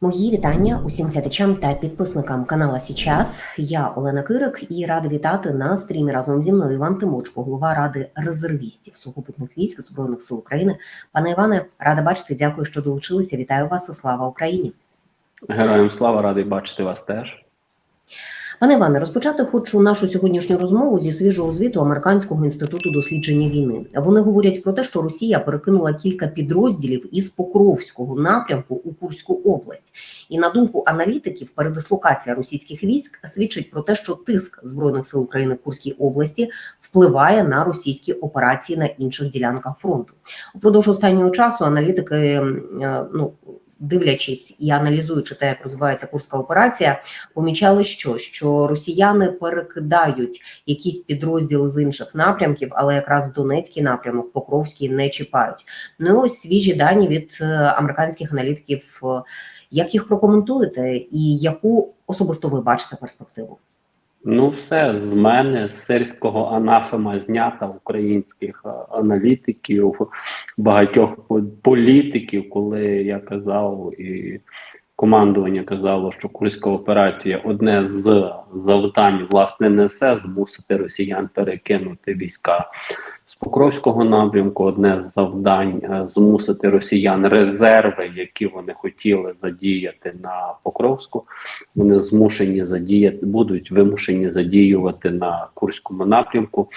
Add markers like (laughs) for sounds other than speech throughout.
Мої вітання усім глядачам та підписникам канала Січас. Я Олена Кирик і рада вітати на стрімі разом зі мною Іван Тимочко, голова ради резервістів сухопутних військ збройних сил України. Пане Іване, рада бачити. Дякую, що долучилися. Вітаю вас і слава Україні. Героям слава радий бачити вас теж. Пане Іване, розпочати хочу нашу сьогоднішню розмову зі свіжого звіту Американського інституту дослідження війни. Вони говорять про те, що Росія перекинула кілька підрозділів із Покровського напрямку у Курську область. І на думку аналітиків, передислокація російських військ свідчить про те, що тиск збройних сил України в Курській області впливає на російські операції на інших ділянках фронту. Упродовж останнього часу аналітики е, ну. Дивлячись і аналізуючи те, як розвивається курська операція, помічали, що що росіяни перекидають якісь підрозділи з інших напрямків, але якраз Донецький напрямок, Покровський не чіпають. Ну ось свіжі дані від е, американських аналітиків. Як їх прокоментуєте, і яку особисто ви бачите перспективу? Ну, все з мене з сирського анафема знята українських е, аналітиків, багатьох політиків, коли я казав і командування казало, що Курська операція одне з завдань власне несе змусити росіян перекинути війська з Покровського напрямку. Одне з завдань е, змусити росіян резерви, які вони хотіли задіяти на Покровську. Вони змушені задіяти, будуть вимушені задіювати на Курському напрямку.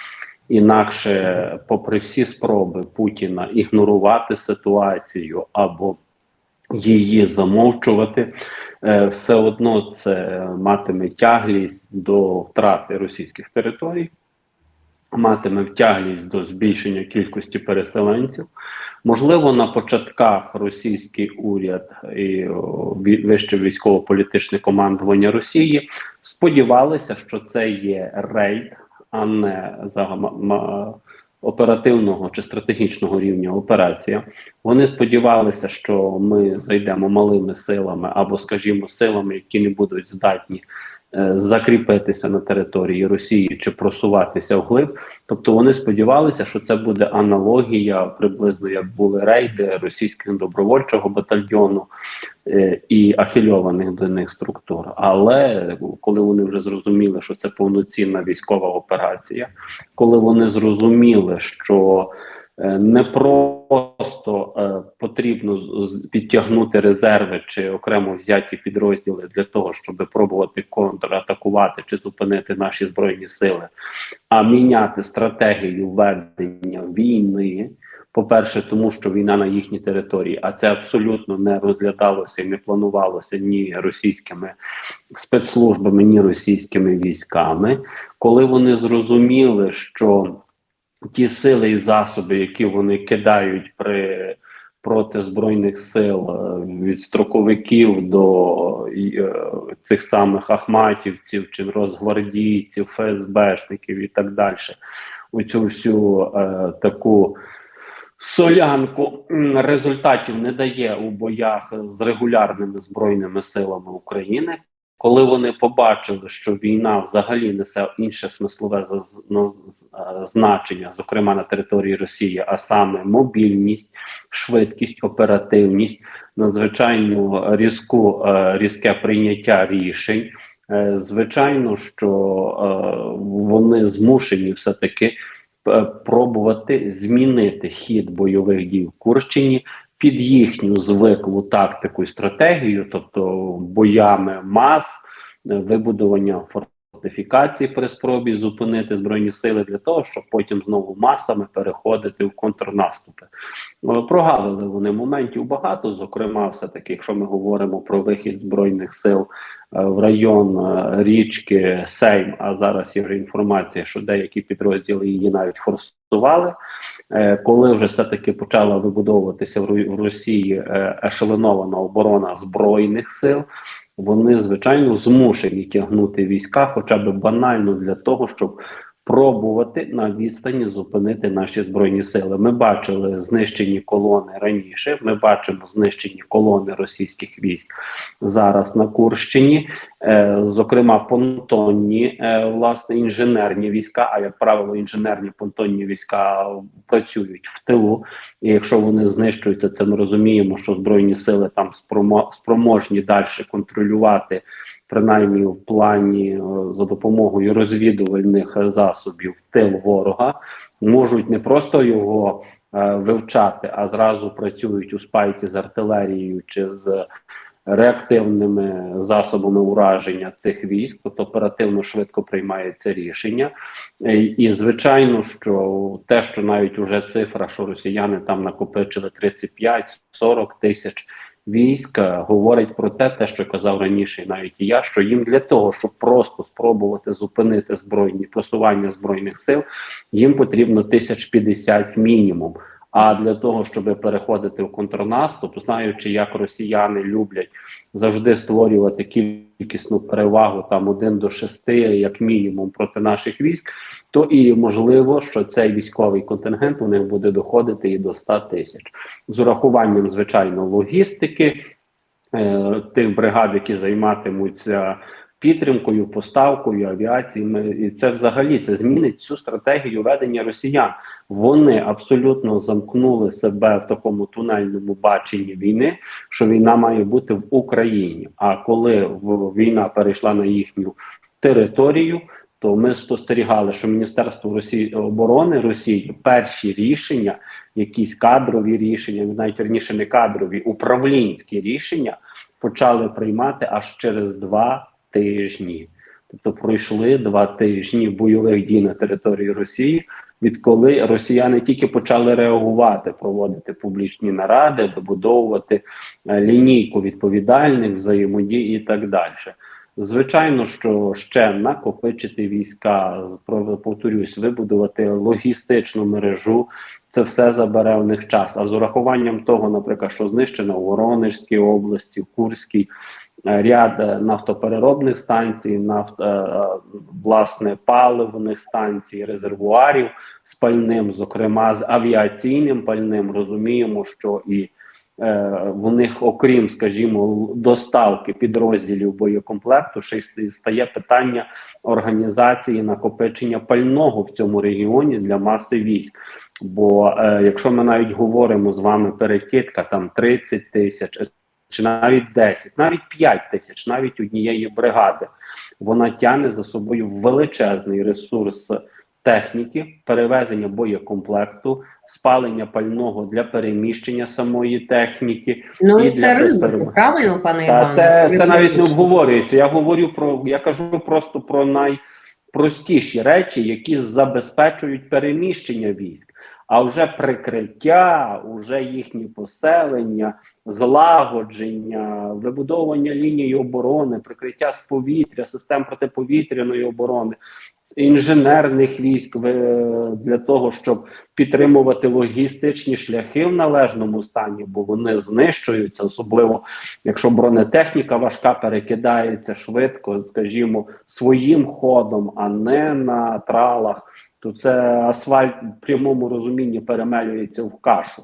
Інакше, попри всі спроби Путіна ігнорувати ситуацію або її замовчувати, е, все одно це матиме тяглість до втрати російських територій, матиме втяглість до збільшення кількості переселенців. Можливо, на початках російський уряд і вище військово-політичне командування Росії сподівалися, що це є рейд, а не за оперативного чи стратегічного рівня операція. Вони сподівалися, що ми зайдемо малими силами або, скажімо, силами, які не будуть здатні закріпитися на території Росії чи просуватися вглиб. Тобто вони сподівалися, що це буде аналогія, приблизно як були рейди російського добровольчого батальйону е, і афільованих до них структур. Але коли вони вже зрозуміли, що це повноцінна військова операція, коли вони зрозуміли, що е, не просто е, потрібно підтягнути резерви чи окремо взяті підрозділи для того, щоб пробувати контратакувати чи зупинити наші збройні сили, а міняти стратегію ведення війни. По-перше, тому що війна на їхній території, а це абсолютно не розглядалося і не планувалося ні російськими спецслужбами, ні російськими військами. Коли вони зрозуміли, що ті сили і засоби, які вони кидають при проти збройних сил е, від строковиків до е, цих самих ахматівців чи розгвардійців, ФСБшників і так далі. Оцю всю е, таку солянку результатів не дає у боях з регулярними збройними силами України. Коли вони побачили, що війна взагалі несе інше смислове значення, зокрема на території Росії, а саме мобільність, швидкість, оперативність, надзвичайно різку е, різке прийняття рішень. Е, звичайно, що е, вони змушені все таки пробувати змінити хід бойових дій в Курщині під їхню звиклу тактику і стратегію, тобто боями мас, вибудування вибудування фортифікацій при спробі зупинити збройні сили для того, щоб потім знову масами переходити в контрнаступи. Е, прогавили вони моментів багато. Зокрема, все таки, якщо ми говоримо про вихід збройних сил е, в район річки Сейм, а зараз є вже інформація, що деякі підрозділи її навіть форсували. Е, коли вже все-таки почала вибудовуватися в Росії е, ешелонована оборона збройних сил, вони звичайно змушені тягнути війська, хоча б банально для того, щоб пробувати на відстані зупинити наші збройні сили. Ми бачили знищені колони раніше. Ми бачимо знищені колони російських військ зараз на Курщині, е, зокрема понтонні, е, власне, інженерні війська. А як правило, інженерні понтонні війська працюють в тилу. І якщо вони знищуються, це ми розуміємо, що збройні сили там спромо- спроможні далі контролювати, принаймні в плані е, за допомогою розвідувальних засобів тил ворога, можуть не просто його е, вивчати, а зразу працюють у спайці з артилерією чи з реактивними засобами ураження цих військ, тобто оперативно швидко приймається рішення. Е, І звичайно, що те, що навіть уже цифра, що росіяни там накопичили 35-40 тисяч військ, говорить про те, те, що казав раніше, навіть і я, що їм для того, щоб просто спробувати зупинити збройні просування збройних сил, їм потрібно 1050 мінімум. А для того, щоб переходити в контрнаступ, знаючи, як росіяни люблять завжди створювати кількісну перевагу там 1 до 6, як мінімум, проти наших військ, то і можливо, що цей військовий контингент у них буде доходити і до 100 тисяч з урахуванням, звичайно, логістики е, тих бригад, які займатимуться. Підтримкою, поставкою, авіаціями, і це взагалі це змінить цю стратегію ведення росіян. Вони абсолютно замкнули себе в такому тунельному баченні війни, що війна має бути в Україні. А коли війна перейшла на їхню територію, то ми спостерігали, що Міністерство Росії оборони Росії перші рішення, якісь кадрові рішення, навіть раніше не кадрові, управлінські рішення почали приймати аж через два тижні. Тобто пройшли два тижні бойових дій на території Росії, відколи росіяни тільки почали реагувати, проводити публічні наради, добудовувати е, лінійку відповідальних взаємодій і так далі. Звичайно, що ще накопичити війська, повторюсь, вибудувати логістичну мережу, це все забере в них час. А з урахуванням того, наприклад, що знищено у Воронежській області, в Курській, е, ряд е, нафтопереробних станцій, нафт, е, власне паливних станцій, резервуарів з пальним, зокрема з авіаційним пальним, розуміємо, що і в них, окрім, скажімо, доставки підрозділів боєкомплекту, ще й стає питання організації накопичення пального в цьому регіоні для маси військ. Бо е, якщо ми навіть говоримо з вами перекидка там 30 тисяч чи навіть 10, навіть 5 тисяч, навіть однієї бригади, вона тягне за собою величезний ресурс техніки, перевезення боєкомплекту, спалення пального для переміщення самої техніки. Ну І це перемоги. правильно, пане Та Іване? це, це навіть не обговорюється. Я говорю про я кажу просто про найпростіші речі, які забезпечують переміщення військ. А вже прикриття, вже їхні поселення, злагодження, вибудовування лінії оборони, прикриття з повітря, систем протиповітряної оборони, інженерних військ ви- для того, щоб підтримувати логістичні шляхи в належному стані, бо вони знищуються, особливо якщо бронетехніка важка перекидається швидко, скажімо, своїм ходом, а не на тралах, то це асфальт в прямому розумінні перемелюється в кашу.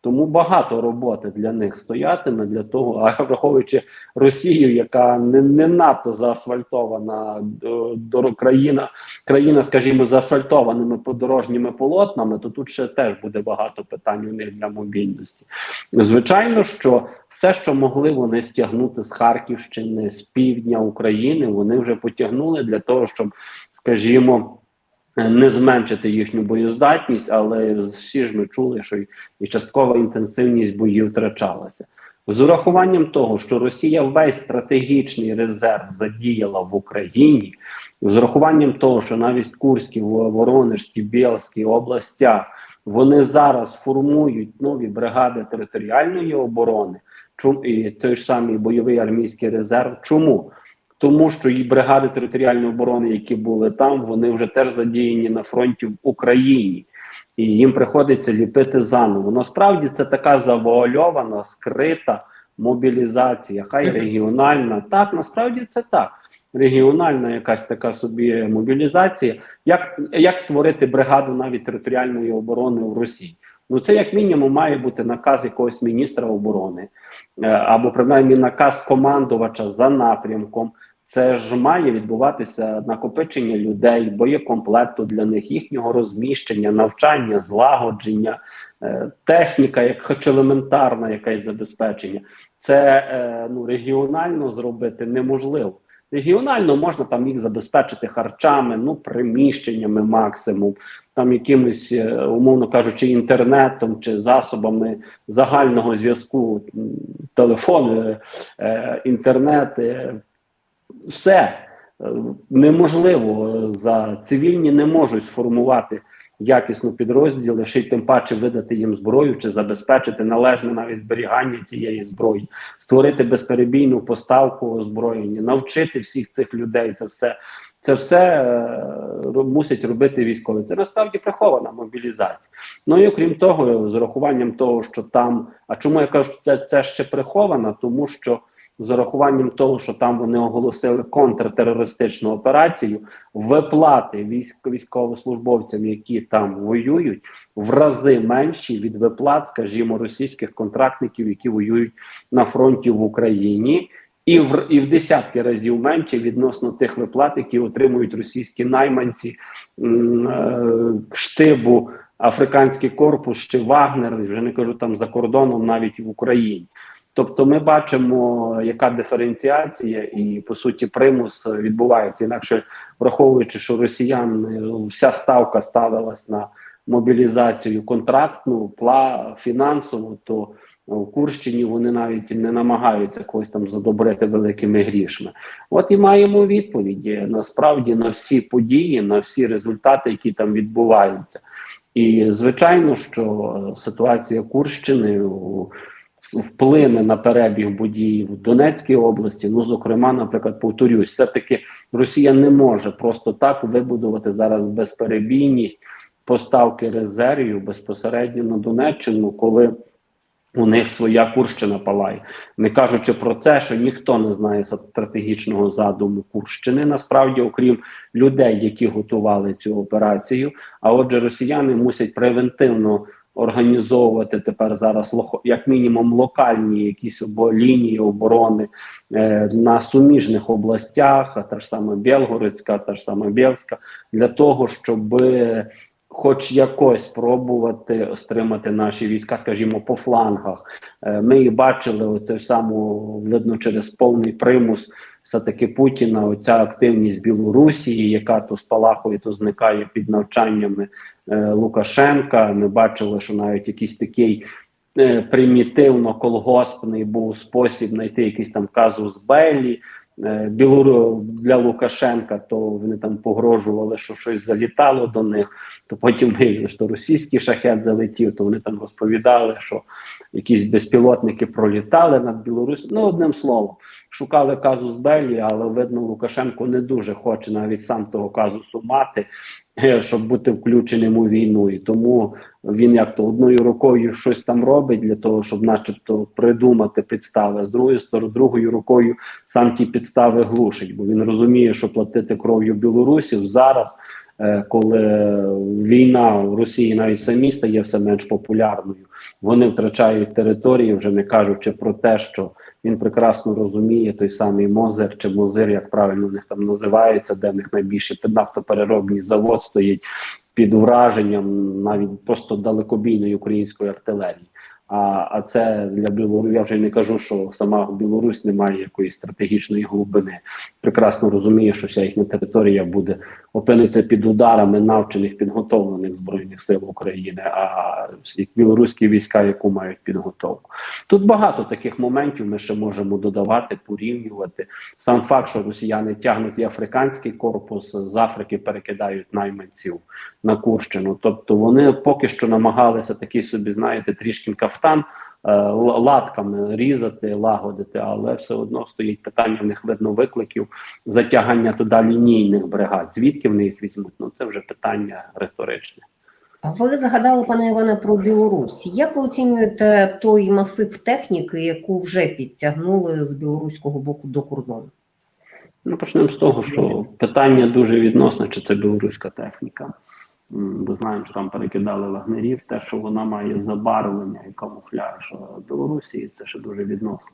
Тому багато роботи для них стоятиме для того, а (laughs) враховуючи Росію, яка не, не надто заасфальтована до, до країна, країна, скажімо, з асфальтованими подорожніми полотнами, то тут ще теж буде багато питань у них для мобільності. Звичайно, що все, що могли вони стягнути з Харківщини, з півдня України, вони вже потягнули для того, щоб, скажімо, не зменшити їхню боєздатність, але всі ж ми чули, що і- часткова інтенсивність боїв втрачалася. З урахуванням того, що Росія весь стратегічний резерв задіяла в Україні, з урахуванням того, що навіть Курські, Во- Воронежські, Білські областях вони зараз формують нові бригади територіальної оборони, чум- і той ж самий бойовий армійський резерв. Чому? Тому що і бригади територіальної оборони, які були там, вони вже теж задіяні на фронті в Україні, і їм приходиться ліпити заново. Насправді це така завуальована, скрита мобілізація, хай регіональна. Так, насправді це так. регіональна якась така собі мобілізація. Як, як створити бригаду навіть територіальної оборони в Росії? Ну це як мінімум має бути наказ якогось міністра оборони е, або принаймні наказ командувача за напрямком. Це ж має відбуватися накопичення людей, боєкомплекту для них, їхнього розміщення, навчання, злагодження, е, техніка, як хоч елементарна, якесь забезпечення. Це е, ну регіонально зробити неможливо. Регіонально можна там їх забезпечити харчами, ну приміщеннями максимум, там якимось, е, умовно кажучи, інтернетом чи засобами загального зв'язку, телефон, інтернет, все Е, неможливо е, за цивільні не можуть сформувати якісно підрозділи, ще й тим паче видати їм зброю чи забезпечити належне навіть зберігання цієї зброї, створити безперебійну поставку озброєння, навчити всіх цих людей. Це все це все е, мусять робити військові. Це насправді прихована мобілізація. Ну і окрім того, з урахуванням того, що там, а чому я кажу, що це, це ще прихована, тому що з урахуванням того, що там вони оголосили контртерористичну операцію, виплати військ військовослужбовцям, які там воюють, в рази менші від виплат, скажімо, російських контрактників, які воюють на фронті в Україні. І в і в десятки разів менше відносно тих виплат, які отримують російські найманці е, штибу, африканський корпус чи Вагнер, вже не кажу там за кордоном, навіть в Україні. Тобто, ми бачимо, яка диференціація і по суті примус відбувається. Інакше враховуючи, що росіян е, вся ставка ставилась на мобілізацію контрактну, пла фінансову, то в Курщині вони навіть не намагаються когось там задобрити великими грішми. От і маємо відповіді насправді на всі події, на всі результати, які там відбуваються. І звичайно, що е, ситуація Курщини вплине на перебіг подій в Донецькій області. Ну, зокрема, наприклад, повторюсь, все-таки Росія не може просто так вибудувати зараз безперебійність поставки резервів безпосередньо на Донеччину, коли у них своя Курщина палає, не кажучи про це, що ніхто не знає стратегічного задуму Курщини, насправді, окрім людей, які готували цю операцію. А отже, росіяни мусять превентивно організовувати тепер зараз як мінімум локальні якісь обо лінії оборони е, на суміжних областях, а та ж саме Білгородська, та ж саме Бєлська, для того, щоб хоч якось пробувати стримати наші війська, скажімо, по флангах. Е, Ми і бачили оце саму видно через повний примус все-таки Путіна. Оця активність Білорусі, яка то спалахує, то зникає під навчаннями е, Лукашенка. Ми бачили, що навіть якийсь такий. е, Примітивно колгоспний був спосіб знайти якийсь там казус Беллі Білору для Лукашенка, то вони там погрожували, що щось залітало до них. То потім виявили, що російський шахет залетів, то вони там розповідали, що якісь безпілотники пролітали над Білорусі. Ну, одним словом, шукали казус Беллі, але видно, Лукашенко не дуже хоче навіть сам того казусу мати, е, щоб бути включеним у війну. І тому він як то одною рукою щось там робить для того, щоб, начебто, придумати підстави. З другої сторони, другою рукою сам ті підстави глушить, бо він розуміє, що платити кров'ю білорусів зараз. е, Коли війна в Росії навіть самі стає все менш популярною, вони втрачають території, вже не кажучи про те, що він прекрасно розуміє той самий Мозер чи Мозир, як правильно в них там називається, де в них найбільше нафтопереробний завод стоїть під враженням навіть просто далекобійної української артилерії. А, а це для Білорусі, я вже не кажу, що сама Білорусь не має якоїсь стратегічної глибини. Прекрасно розуміє, що вся їхня територія буде опиниться під ударами навчених підготовлених збройних сил України, а білоруські війська, яку мають підготовку. Тут багато таких моментів ми ще можемо додавати, порівнювати. Сам факт, що росіяни тягнуть і африканський корпус з Африки, перекидають найманців на Курщину. Тобто вони поки що намагалися такий собі, знаєте, трішки кафтан. е, Латками різати, лагодити, але все одно стоїть питання в них видно викликів затягання туди лінійних бригад. Звідки вони їх візьмуть? Ну це вже питання риторичне. Ви згадали, пане Іване, про Білорусь. Як ви оцінюєте той масив техніки, яку вже підтягнули з білоруського боку до кордону? Ну, почнемо з того, що питання дуже відносно, чи це білоруська техніка. Бо знаємо, що там перекидали вагнерів, те, що вона має забарвлення і камуфляж е, Білорусі, це ще дуже відносно.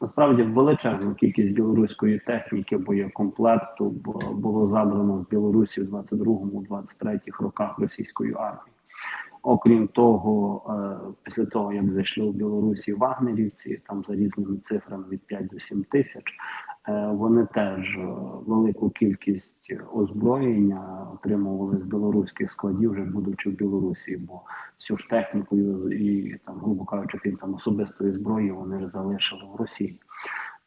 Насправді величезну кількість білоруської техніки, боєкомплекту бу- було забрано з Білорусі в 22-23 роках російської армії. Окрім того, е, після того як зайшли в Білорусі вагнерівці, там за різними цифрами від 5 до 7 тисяч, вони теж е, велику кількість озброєння отримували з білоруських складів, вже будучи в Білорусі, бо всю ж техніку і там, грубо кажучи, крім там особистої зброї, вони ж залишили в Росії.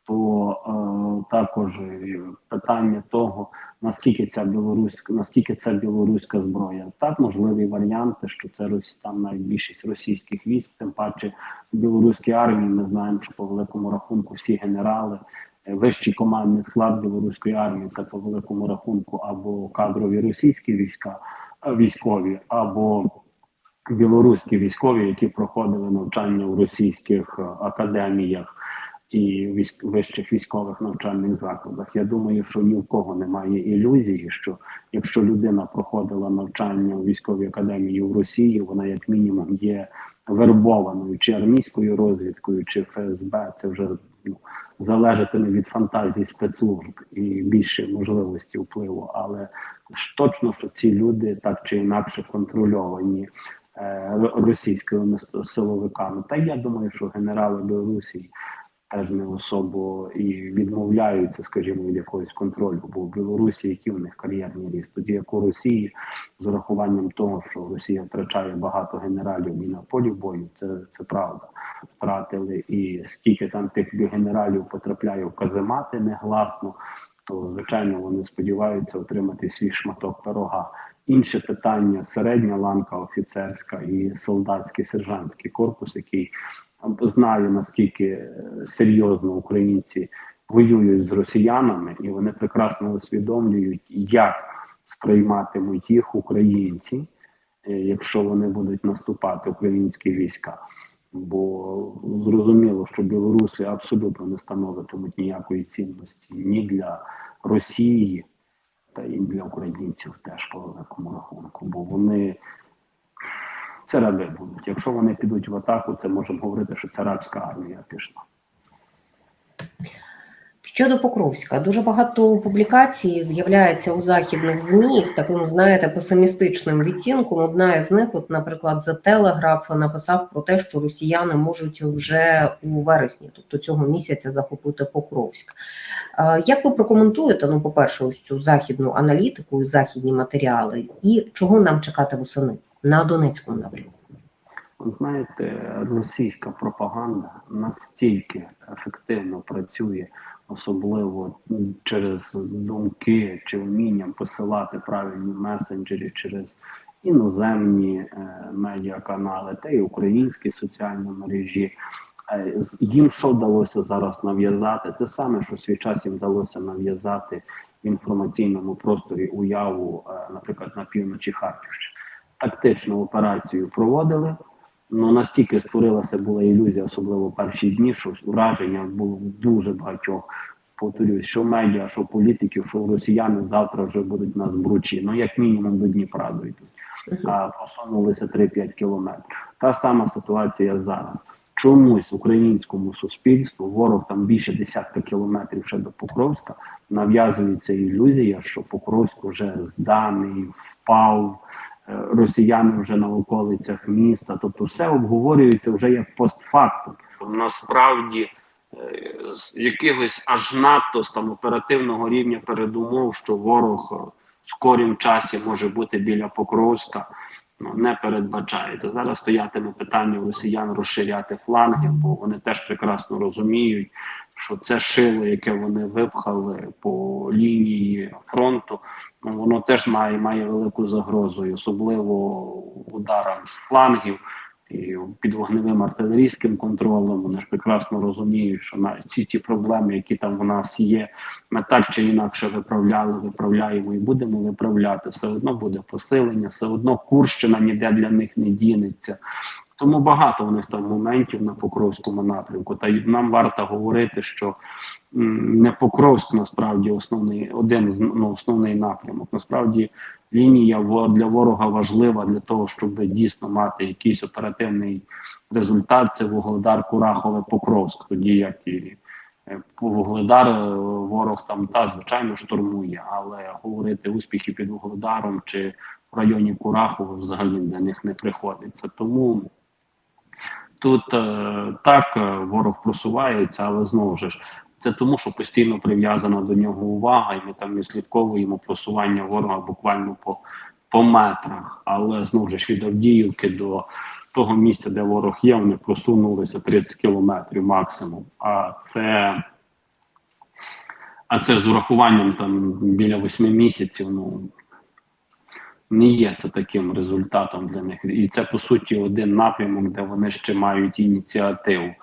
То е, також е, питання того, наскільки ця білоруська, наскільки це білоруська зброя. Так, можливі варіанти, що це там навіть більшість російських військ, тим паче в білоруській армії. Ми знаємо, що по великому рахунку всі генерали, е, вищий командний склад білоруської армії, це по великому рахунку або кадрові російські війська, е, військові, або білоруські військові, які проходили навчання в російських е, академіях і військ, вищих військових навчальних закладах. Я думаю, що ні в кого немає ілюзії, що якщо людина проходила навчання у військовій академії в Росії, вона як мінімум є вербованою чи армійською розвідкою, чи ФСБ. Це вже ну, залежатиме від фантазії спецслужб і більше можливості впливу. Але ж точно, що ці люди так чи інакше контрольовані е, російськими силовиками. Та я думаю, що генерали Білорусі теж не особо і відмовляються, скажімо, від якогось контролю. Бо в Білорусі які у них кар'єрний ріст, тоді як у Росії, з урахуванням того, що Росія втрачає багато генералів і на полі бою, це, це правда. Втратили і скільки там тих генералів потрапляє в каземати негласно, то звичайно вони сподіваються отримати свій шматок пирога. Інше питання середня ланка офіцерська і солдатський сержантський корпус, який знає наскільки е, серйозно українці воюють з росіянами, і вони прекрасно усвідомлюють, як сприйматимуть їх українці, е, якщо вони будуть наступати українські війська. Бо зрозуміло, що білоруси абсолютно не становитимуть ніякої цінності ні для Росії, та і для українців теж по великому рахунку, бо вони це раби будуть. Якщо вони підуть в атаку, це можемо говорити, що це армія пішла. Щодо Покровська, дуже багато публікацій з'являється у західних змі з таким, знаєте, песимістичним відтінком. Одна із них, от, наприклад, за Телеграф написав про те, що росіяни можуть вже у вересні, тобто цього місяця, захопити Покровськ. Е, Як ви прокоментуєте? Ну, по-перше, ось цю західну аналітику західні матеріали, і чого нам чекати восени на Донецькому напрямку? Знаєте, російська пропаганда настільки ефективно працює, особливо через думки чи вмінням посилати правильні месенджері через іноземні е, медіаканали та й українські соціальні мережі. Е, Їм що вдалося зараз нав'язати? Це саме, що свій час їм вдалося нав'язати в інформаційному просторі уяву, е, наприклад, на півночі Харківщини. Тактичну операцію проводили. Ну настільки створилася була ілюзія, особливо перші дні, що враження було дуже багатьох. Повторюсь, що медіа, що політиків, що росіяни завтра вже будуть на збручі. Ну як мінімум до Дніпра дойдуть, а просунулися 3-5 кілометрів. Та сама ситуація зараз. Чомусь українському суспільству ворог там більше десятка кілометрів ще до Покровська нав'язується ілюзія, що Покровськ вже зданий, впав. Росіяни вже на околицях міста, тобто все обговорюється вже як постфактум. Насправді е, з якихось аж надто там оперативного рівня передумов, що ворог е, в скорім часі може бути біля Покровська, ну, не передбачається. Зараз стоятиме питання росіян розширяти фланги, бо вони теж прекрасно розуміють, що це шило, яке вони випхали по лінії фронту, ну, воно теж має, має велику загрозу, особливо ударам з флангів і під вогневим артилерійським контролем. Вони ж прекрасно розуміють, що навіть ці ті проблеми, які там в нас є, ми так чи інакше виправляли, виправляємо і будемо виправляти. Все одно буде посилення, все одно Курщина ніде для них не дінеться. Тому багато у них там моментів на Покровському напрямку. Та й нам варто говорити, що не Покровськ насправді основний один з ну, основний напрямок. Насправді лінія для ворога важлива для того, щоб дійсно мати якийсь оперативний результат. Це Вугледар, Курахове, Покровськ. Тоді як і е, Вугледар е, ворог там та звичайно штурмує, але говорити успіхи під Вугледаром чи в районі Курахова взагалі для них не приходиться. Тому тут е, так ворог просувається, але знову ж це тому, що постійно прив'язана до нього увага, і ми там відслідковуємо просування ворога буквально по, по метрах. Але знову ж від Авдіївки до того місця, де ворог є, вони просунулися 30 кілометрів максимум. А це а це з урахуванням там біля восьми місяців. Ну не є це таким результатом для них. І це по суті один напрямок, де вони ще мають ініціативу.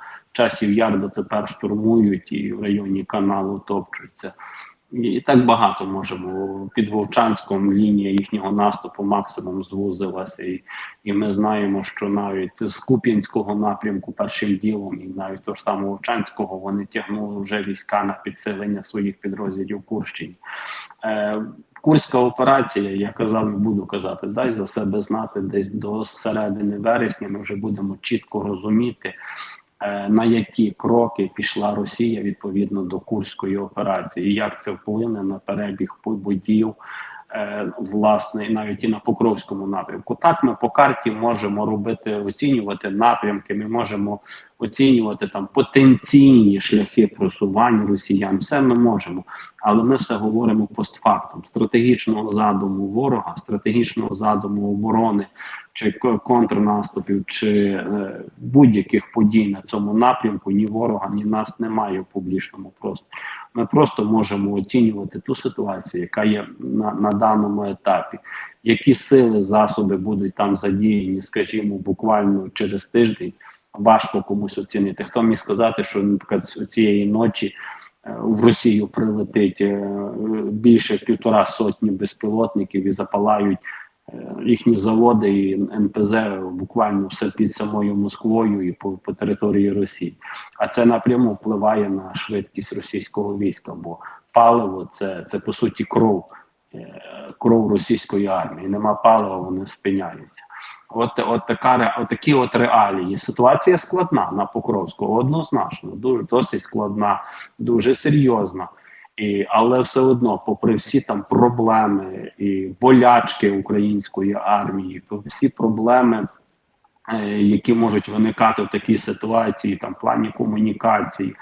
Часів яр дотепер штурмують і в районі каналу топчуться. І, так багато можемо. Під Вовчанськом лінія їхнього наступу максимум звузилася. І, і ми знаємо, що навіть з Куп'янського напрямку першим ділом, і навіть того ж самого Вовчанського, вони тягнули вже війська на підсилення своїх підрозділів Курщині. Е, Курська операція, я казав і буду казати, дай за себе знати десь до середини вересня. Ми вже будемо чітко розуміти, на які кроки пішла Росія відповідно до Курської операції, і як це вплине на перебіг подіїв, е, власне, навіть і на Покровському напрямку. Так, ми по карті можемо робити, оцінювати напрямки. Ми можемо оцінювати там потенційні шляхи просування росіян. Все ми можемо, але ми все говоримо постфактум стратегічного задуму ворога, стратегічного задуму оборони чи контрнаступів, чи е, будь-яких подій на цьому напрямку ні ворога, ні нас немає в публічному просторі. Ми просто можемо оцінювати ту ситуацію, яка є на, на даному етапі. Які сили, засоби будуть там задіяні, скажімо, буквально через тиждень, важко комусь оцінити. Хто міг сказати, що наприклад цієї ночі е, в Росію прилетить е, більше півтора сотні безпілотників і запалають їхні заводи і НПЗ буквально все під самою Москвою і по, по території Росії. А це напряму впливає на швидкість російського війська, бо паливо це, це по суті кров, е, кров російської армії. Нема палива, вони спиняються. От, от така от такі от реалії. Ситуація складна на Покровську, однозначно, дуже досить складна, дуже серйозна. І, але все одно, попри всі там проблеми і болячки української армії, всі проблеми, е, які можуть виникати в такій ситуації, там в плані комунікації,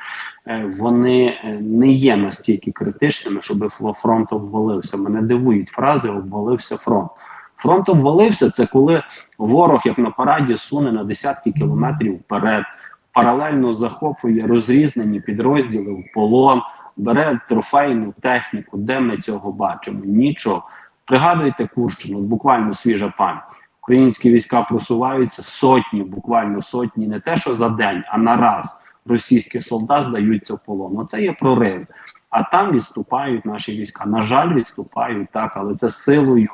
е, вони е, не є настільки критичними, щоб фронт обвалився. Мене дивують фрази обвалився фронт. Фронт обвалився це коли ворог, як на параді, суне на десятки кілометрів вперед, паралельно захоплює розрізнені підрозділи в полон, бере трофейну техніку. Де ми цього бачимо? Нічого. Пригадуйте Курщину, буквально свіжа пам'ять. Українські війська просуваються сотні, буквально сотні, не те, що за день, а на раз. Російські солдат здаються в полон. Оце є прорив. А там відступають наші війська. На жаль, відступають так, але це силою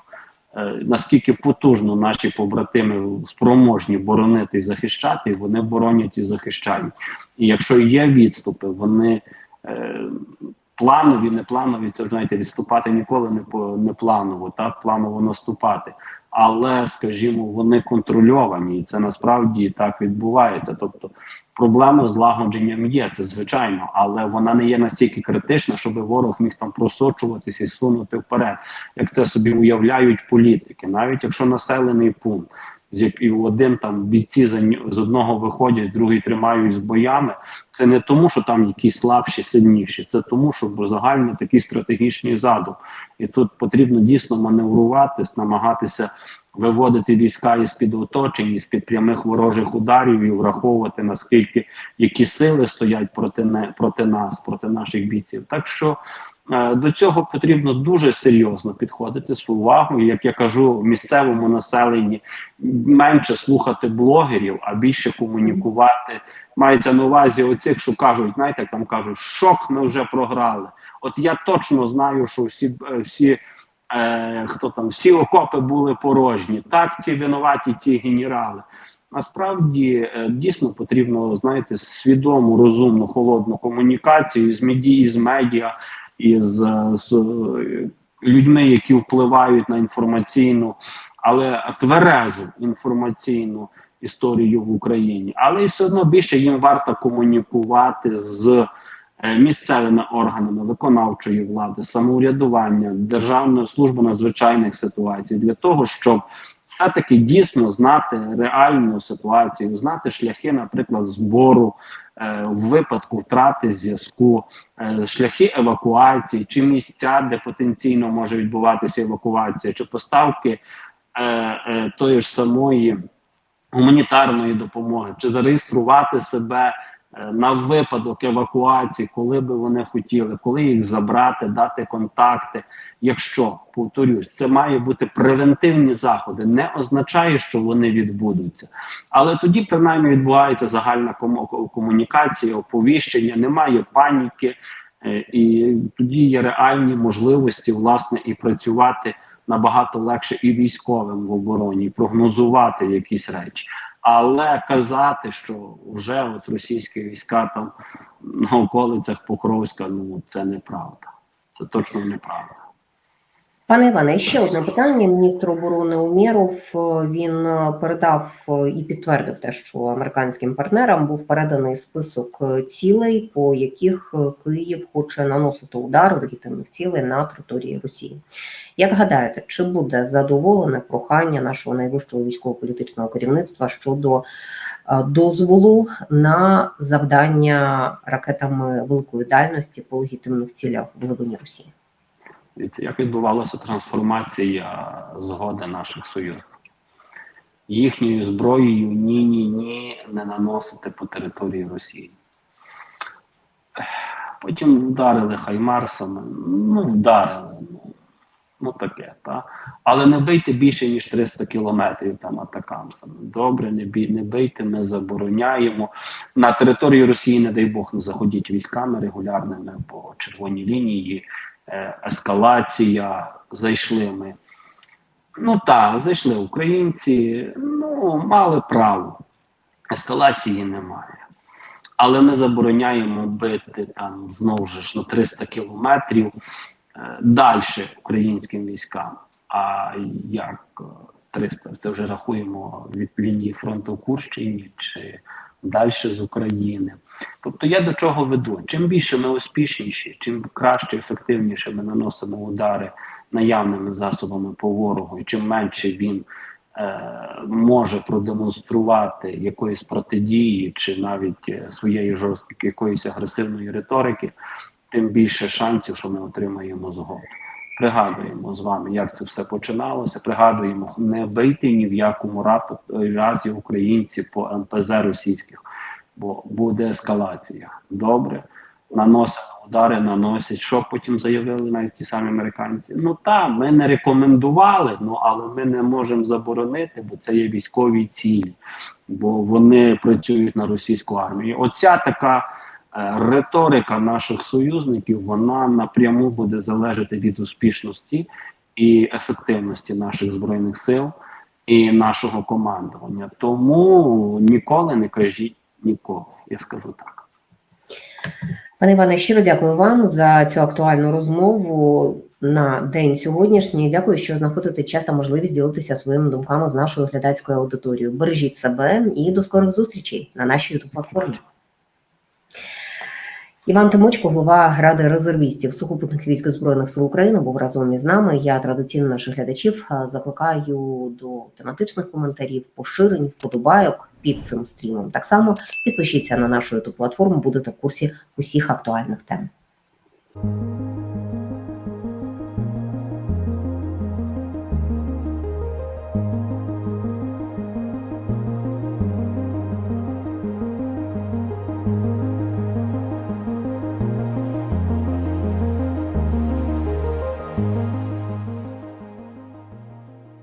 е, наскільки потужно наші побратими спроможні боронити і захищати, вони боронять і захищають. І якщо є відступи, вони планові, не планові, це знаєте, відступати ніколи не по не планово, так планово наступати. Але, скажімо, вони контрольовані, і це насправді так відбувається. Тобто проблема з злагодженням є, це звичайно, але вона не є настільки критична, щоб ворог міг там просочуватися і сунути вперед, як це собі уявляють політики, навіть якщо населений пункт. З І один там бійці за з одного виходять, другий тримають з боями. Це не тому, що там якісь слабші, сильніші, це тому, що загально такий стратегічний задум. І тут потрібно дійсно маневрувати, намагатися виводити війська із під оточень, із під прямих ворожих ударів і враховувати наскільки які сили стоять проти не проти нас, проти наших бійців. Так що до цього потрібно дуже серйозно підходити з увагою. Як я кажу, місцевому населенні менше слухати блогерів, а більше комунікувати. Мається на увазі оцих, що кажуть, знаєте, як там кажуть, шок, ми вже програли. От я точно знаю, що всі е, всі. Е, хто там всі окопи були порожні, так ці винуваті, ці генерали. Насправді е, дійсно потрібно знаєте свідому, розумну, холодну комунікацію з медіа, з медіа, із е, з е, людьми, які впливають на інформаційну, але тверезу інформаційну історію в Україні. Але і все одно більше їм варто комунікувати з е, місцевими органами виконавчої влади, самоврядування, Державною службою надзвичайних ситуацій для того, щоб все-таки дійсно знати реальну ситуацію, знати шляхи, наприклад, збору е, в випадку втрати зв'язку, е, шляхи евакуації, чи місця, де потенційно може відбуватися евакуація, чи поставки е, е, тої ж самої гуманітарної допомоги, чи зареєструвати себе на випадок евакуації, коли би вони хотіли, коли їх забрати, дати контакти. Якщо повторюсь, це має бути превентивні заходи, не означає, що вони відбудуться. Але тоді принаймні відбувається загальна кому- комунікація, оповіщення, немає паніки, е, і тоді є реальні можливості власне і працювати набагато легше і військовим в обороні, і прогнозувати якісь речі. Але казати, що вже от російські війська там на околицях Покровська, ну це неправда. Це точно неправда. Пане Іване, ще одне питання. Міністр оборони Умєров е, він е, передав е, і підтвердив те, що американським партнерам був переданий список цілей, по яких Київ хоче наносити удар легітимних цілей на території Росії. Як гадаєте, чи буде задоволене прохання нашого найвищого військово-політичного керівництва щодо дозволу на завдання ракетами великої дальності по легітимних цілях в глибині Росії? Як відбувалася трансформація згоди наших союзників. Їхньою зброєю ні, ні, ні не наносити по території Росії. Потім вдарили хаймарсами, ну вдарили, ну, ну таке, та? але не бийте більше, ніж 300 кілометрів там атакамсами. Добре, не, бій, не бийте, ми забороняємо. На територію Росії, не дай Бог, не заходіть військами регулярними по червоній лінії ескалація, зайшли ми. Ну так, зайшли українці, ну, мали право. Ескалації немає. Але ми забороняємо бити там знову ж на 300 кілометрів е, далі українським військам. А як е, 300? Це вже рахуємо від лінії фронту Курщині чи далі з України. Тобто я до чого веду? Чим більше ми успішніші, чим краще, ефективніше ми наносимо удари наявними засобами по ворогу, і чим менше він е, може продемонструвати якоїсь протидії чи навіть е, своєї жорсткої якоїсь агресивної риторики, тим більше шансів, що ми отримаємо згоду. Пригадуємо з вами, як це все починалося. Пригадуємо, не бийте ні в якому разі українці по МПЗ російських, бо буде ескалація. Добре, наносимо удари, наносять. Що потім заявили навіть ті самі американці? Ну так, ми не рекомендували, ну але ми не можемо заборонити, бо це є військові цілі, бо вони працюють на російську армію. Оця така. Е, Риторика наших союзників вона напряму буде залежати від успішності і ефективності наших збройних сил і нашого командування. Тому ніколи не кажіть ніколи. Я скажу так. Пане Іване, щиро дякую вам за цю актуальну розмову на день сьогоднішній. Дякую, що знаходите час та можливість ділитися своїми думками з нашою глядацькою аудиторією. Бережіть себе і до скорих зустрічей на нашій youtube платформі. Іван Тимочко, голова Ради резервістів сухопутних військ Збройних сил України, був разом із нами. Я традиційно наших глядачів е, закликаю до тематичних коментарів, поширень, вподобайок під цим стрімом. Так само підпишіться на нашу youtube платформу, будете в курсі усіх актуальних тем.